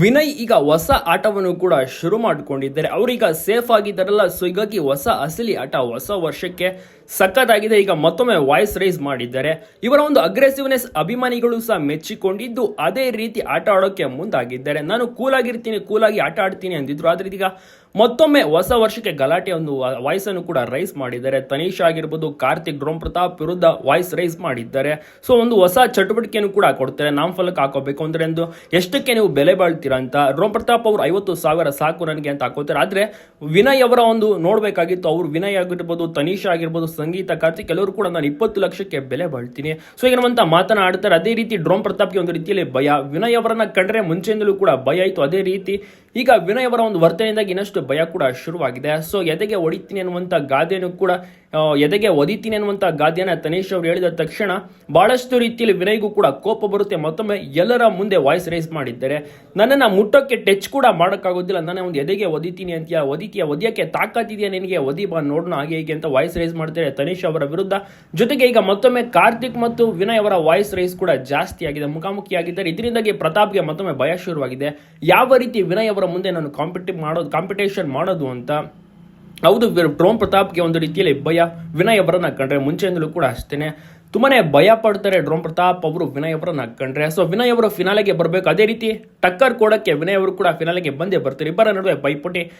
ವಿನಯ್ ಈಗ ಹೊಸ ಆಟವನ್ನು ಕೂಡ ಶುರು ಮಾಡಿಕೊಂಡಿದ್ದಾರೆ. ಅವರೀಗ ಸೇಫ್ ಆಗಿದ್ದಾರಲ್ಲ ಸೊ ಹೀಗಾಗಿ ಹೊಸ ಅಸಲಿ ಆಟ, ಹೊಸ ವರ್ಷಕ್ಕೆ ಸಖತ್ತಾಗಿದೆ. ಈಗ ಮತ್ತೊಮ್ಮೆ ವಾಯ್ಸ್ ರೈಸ್ ಮಾಡಿದ್ದಾರೆ. ಇವರ ಒಂದು ಅಗ್ರೆಸಿವ್ನೆಸ್ ಅಭಿಮಾನಿಗಳು ಸಹ ಮೆಚ್ಚಿಕೊಂಡಿದ್ದು ಅದೇ ರೀತಿ ಆಟ ಆಡೋಕೆ ಮುಂದಾಗಿದ್ದಾರೆ. ನಾನು ಕೂಲ್ ಆಗಿರ್ತೀನಿ ಕೂಲ್ ಆಗಿ ಆಟ ಆಡ್ತೀನಿ ಅಂದಿದ್ರು. ಆದ್ರೆ ಇದೀಗ ಮತ್ತೊಮ್ಮೆ ಹೊಸ ವರ್ಷಕ್ಕೆ ಗಲಾಟೆ ಒಂದು ವಾಯ್ಸ್ ಅನ್ನು ಕೂಡ ರೈಸ್ ಮಾಡಿದ್ದಾರೆ. ತನೀಶ್ ಆಗಿರ್ಬೋದು, ಕಾರ್ತಿಕ್ ಡ್ರೋಮ್ ಪ್ರತಾಪ್ ವಿರುದ್ಧ ವಾಯ್ಸ್ ರೈಸ್ ಮಾಡಿದ್ದಾರೆ. ಸೊ ಒಂದು ಹೊಸ ಚಟುವಟಿಕೆಯನ್ನು ಕೂಡ ಕೊಡ್ತಾರೆ. ನಾಮಫಲಕ ಹಾಕೋಬೇಕು ಅಂದ್ರೆ ಒಂದು ಎಷ್ಟಕ್ಕೆ ನೀವು ಬೆಲೆ ಬಾಳ್ತೀರಾ ಅಂತ ಡ್ರೋಮ್ ಪ್ರತಾಪ್ ಅವರು ಐವತ್ತು ಸಾವಿರ ಸಾಕು ನನಗೆ ಅಂತ ಹಾಕೋತಾರೆ. ಆದ್ರೆ ವಿನಯ್ ಅವರ ಒಂದು ನೋಡಬೇಕಾಗಿತ್ತು. ಅವರು ವಿನಯ್ ಆಗಿರ್ಬೋದು, ತನೀಶ್ ಆಗಿರ್ಬೋದು ಸಂಗೀತ ಕಾರ್ತಿಕ್ ಎಲ್ಲರೂ ಕೂಡ ನಾನು ಇಪ್ಪತ್ತು ಲಕ್ಷಕ್ಕೆ ಬೆಲೆ ಬಾಳ್ತೀನಿ. ಸೊ ಏನಂತ ಮಾತನಾಡ್ತಾರೆ, ಅದೇ ರೀತಿ ಡ್ರೋಮ್ ಪ್ರತಾಪ್ಗೆ ಒಂದು ರೀತಿಯಲ್ಲಿ ಭಯ. ವಿನಯ್ ಅವರನ್ನ ಕಂಡ್ರೆ ಮುಂಚೆಯಿಂದಲೂ ಕೂಡ ಭಯ ಆಯಿತು. ಅದೇ ರೀತಿ ಈಗ ವಿನಯ್ ಅವರ ಒಂದು ವರ್ತನೆಯಿಂದಾಗಿ ಇನ್ನಷ್ಟು ಭಯ ಕೂಡ ಶುರುವಾಗಿದೆ. ಸೊ ಎದೆಗೆ ಒಡಿತೀನಿ ಅನ್ನುವಂಥ ಗಾದೆಯನ್ನು ಕೂಡ ಎದೆಗೆ ಒದಿತೀನಿ ಅನ್ನುವಂಥ ಗಾದೆಯನ್ನ ತನೇಶ್ ಅವರು ಹೇಳಿದ ತಕ್ಷಣ ಬಹಳಷ್ಟು ರೀತಿಯಲ್ಲಿ ವಿನಯ್ಗೂ ಕೂಡ ಕೋಪ ಬರುತ್ತೆ. ಮತ್ತೊಮ್ಮೆ ಎಲ್ಲರ ಮುಂದೆ ವಾಯ್ಸ್ ರೈಸ್ ಮಾಡಿದ್ದಾರೆ. ನನ್ನನ್ನು ಮುಟ್ಟೋಕ್ಕೆ ಟಚ್ ಕೂಡ ಮಾಡೋಕ್ಕಾಗೋದಿಲ್ಲ. ನನ್ನ ಒಂದು ಎದೆಗೆ ಒದಿತೀನಿ ಅಂತೀಯ? ಒದಿತೀಯ? ಒದಿಯಕ್ಕೆ ತಾಕತ್ತಿದೆಯಾ ನಿನಗೆ? ಒದಿ ಬಾ, ನೋಡೋಣ ಹಾಗೆ ಹೀಗೆ ಅಂತ ವಾಯ್ಸ್ ರೈಸ್ ಮಾಡ್ತಾರೆ ತನೇಶ್ ಅವರ ವಿರುದ್ಧ. ಜೊತೆಗೆ ಈಗ ಮತ್ತೊಮ್ಮೆ ಕಾರ್ತಿಕ್ ಮತ್ತು ವಿನಯ್ ಅವರ ವಾಯ್ಸ್ ರೈಸ್ ಕೂಡ ಜಾಸ್ತಿ ಆಗಿದೆ, ಮುಖಾಮುಖಿಯಾಗಿದ್ದಾರೆ. ಇದರಿಂದಾಗಿ ಪ್ರತಾಪ್ಗೆ ಮತ್ತೊಮ್ಮೆ ಭಯ ಶುರುವಾಗಿದೆ. ಯಾವ ರೀತಿ ವಿನಯ್ ಮುಂದೆ ನಾನು ಕಾಂಪಿಟಿ ಮಾಡೋದು ಕಾಂಪಿಟೇಷನ್ ಮಾಡೋದು ಅಂತ. ಹೌದು ಡ್ರೋನ್ ಪ್ರತಾಪ್ಗೆ ಒಂದು ರೀತಿಯಲ್ಲಿ ಭಯ, ವಿನಯ್ ಅವರನ್ನ ಕಂಡ್ರೆ ಮುಂಚೆಯಿಂದಲೂ ಕೂಡ ಅಷ್ಟೇನೆ. ತುಂಬಾ ಭಯ ಪಡ್ತಾರೆ ಡ್ರೋನ್ ಪ್ರತಾಪ್ ಅವರು, ವಿನಯ್ ಅವರನ್ನ ಕಂಡ್ರೆ. ಸೊ ವಿನಯ್ ಅವರು ಫಿನಾಲೆಗೆ ಬರಬೇಕು. ಅದೇ ರೀತಿ, ಟಕ್ಕರ್ ಕೊಡೋಕ್ಕೆ ವಿನಯ್ ಅವರು ಕೂಡ ಫಿನಾಲೆಗೆ ಬಂದೇ ಬರ್ತಾರೆ. ಇಬ್ಬರ ನಡುವೆ ಪೈಪೋಟಿ.